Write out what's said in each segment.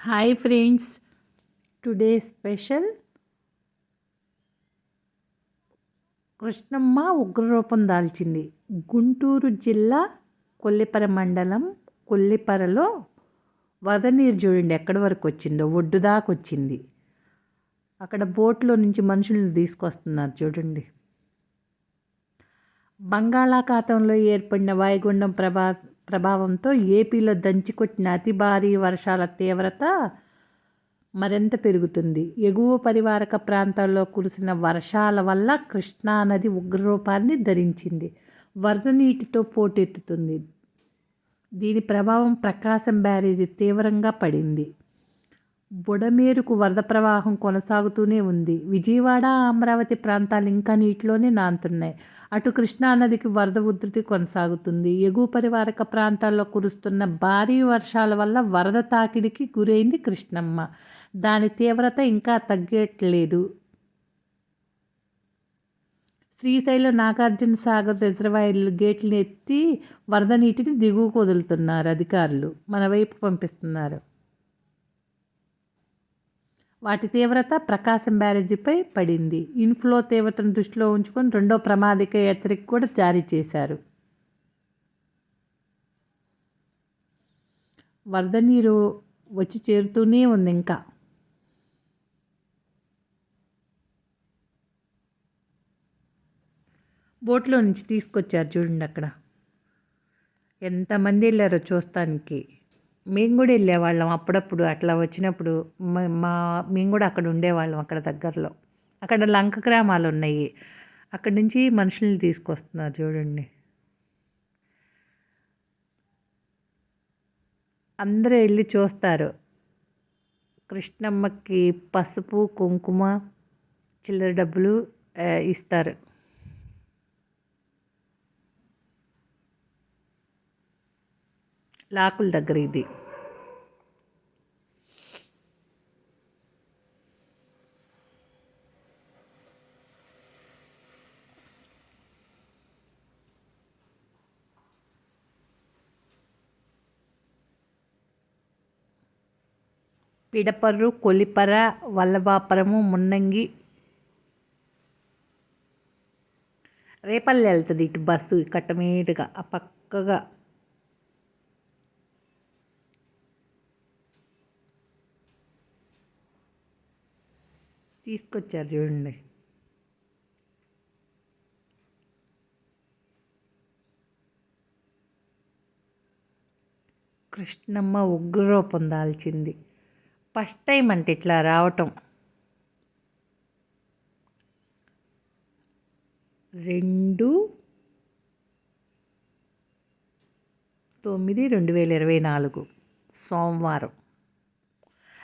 Hi friends today special Krishnamma ఉగ్రరూపం దాల్చింది. గుంటూరు జిల్లా కొల్లిపర మండలం కొల్లిపరలో వదనీరు చూడండి ఎక్కడి వరకు వచ్చిందో ఒడ్డు దాకా వచ్చింది. అక్కడ బోట్లో నుంచి మనుషులను తీసుకొస్తున్నారు చూడండి. బంగాళాఖాతంలో ఏర్పడిన వాయుగుండం ప్రభా ప్రభావంతో ఏపీలో దంచికొట్టిన అతి భారీ వర్షాల తీవ్రత మరింత పెరుగుతుంది. ఎగువ పరివారక ప్రాంతాల్లో కురిసిన వర్షాల వల్ల కృష్ణానది ఉగ్రరూపాన్ని ధరించింది. వరద నీటితో పోటెత్తుతుంది. దీని ప్రభావం ప్రకాశం బ్యారేజీ తీవ్రంగా పడింది. బుడమేరుకు వరద ప్రవాహం కొనసాగుతూనే ఉంది. విజయవాడ అమరావతి ప్రాంతాలు ఇంకా నీటిలోనే నాంతున్నాయి. అటు కృష్ణానదికి వరద ఉధృతి కొనసాగుతుంది. ఎగువ పరివారక ప్రాంతాల్లో కురుస్తున్న భారీ వర్షాల వల్ల వరద తాకిడికి గురైంది కృష్ణమ్మ. దాని తీవ్రత ఇంకా తగ్గట్లేదు. శ్రీశైలం నాగార్జున సాగర్ రిజర్వాయర్లు గేట్లు ఎత్తి వరద నీటిని దిగువకు వదులుతున్నారు అధికారులు. మన వైపు పంపిస్తున్నారు. వాటి తీవ్రత ప్రకాశం బ్యారేజీపై పడింది. ఇన్ఫ్లో తీవ్రతను దృష్టిలో ఉంచుకొని రెండో ప్రమాదిక హెచ్చరిక కూడా జారీ చేశారు. వరద నీరు వచ్చి చేరుతూనే ఉంది ఇంకా. బోట్లో నుంచి తీసుకొచ్చారు చూడండి అక్కడ. ఎంతమంది వెళ్ళారో చూస్తానికి. మేము కూడా వెళ్ళేవాళ్ళం అప్పుడప్పుడు అట్లా వచ్చినప్పుడు మా మేము కూడా అక్కడ ఉండేవాళ్ళం అక్కడ దగ్గరలో. అక్కడ లంక గ్రామాలు ఉన్నాయి. అక్కడి నుంచి మనుషుల్ని తీసుకొస్తున్నారు చూడండి. అందరూ వెళ్ళి చూస్తారు. కృష్ణమ్మకి పసుపు కుంకుమ చిల్లర డబ్బులు ఇస్తారు. లాకుల దగ్గర ఇది. పిడపర్రు కొలిపర వల్లభాపురము మున్నంగి. రేపల్లి వెళ్తుంది ఇటు బస్సు కట్టమీటుగా ఆ పక్కగా. తీసుకొచ్చారు చూడండి. కృష్ణమ్మ ఉగ్రరూపం దాల్చింది. ఫస్ట్ టైం అంటే ఇట్లా రావటం. రెండు తొమ్మిది రెండు వేల ఇరవై నాలుగు సోమవారం.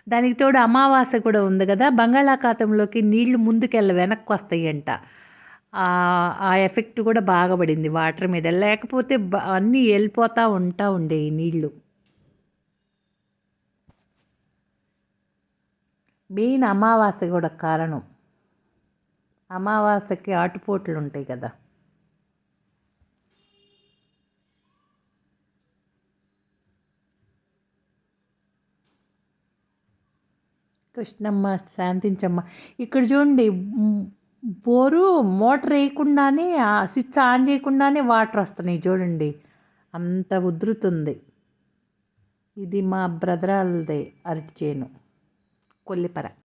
దానికి తోడు అమావాస్య కూడా ఉంది కదా. బంగాళాఖాతంలోకి నీళ్ళు ముందుకెళ్ళ వెనక్కి వస్తాయంట ఆ ఎఫెక్ట్ కూడా బాగా పడింది వాటర్ మీద. లేకపోతే అన్నీ వెళ్ళిపోతూ ఉంటా ఉండే ఈ నీళ్ళు మెయిన్ అమావాస్య కూడా కారణం. అమావాస్యకి ఆటుపోట్లు ఉంటాయి కదా. కృష్ణమ్మ శాంతించమ్మ. ఇక్కడ చూడండి బోరు మోటార్ వేయకుండానే స్విచ్ ఆన్ చేయకుండానే వాటర్ వస్తున్నాయి చూడండి. అంత ఉధృతుంది. ఇది మా బ్రదరాలదే అరటి చేను కొల్లిపర.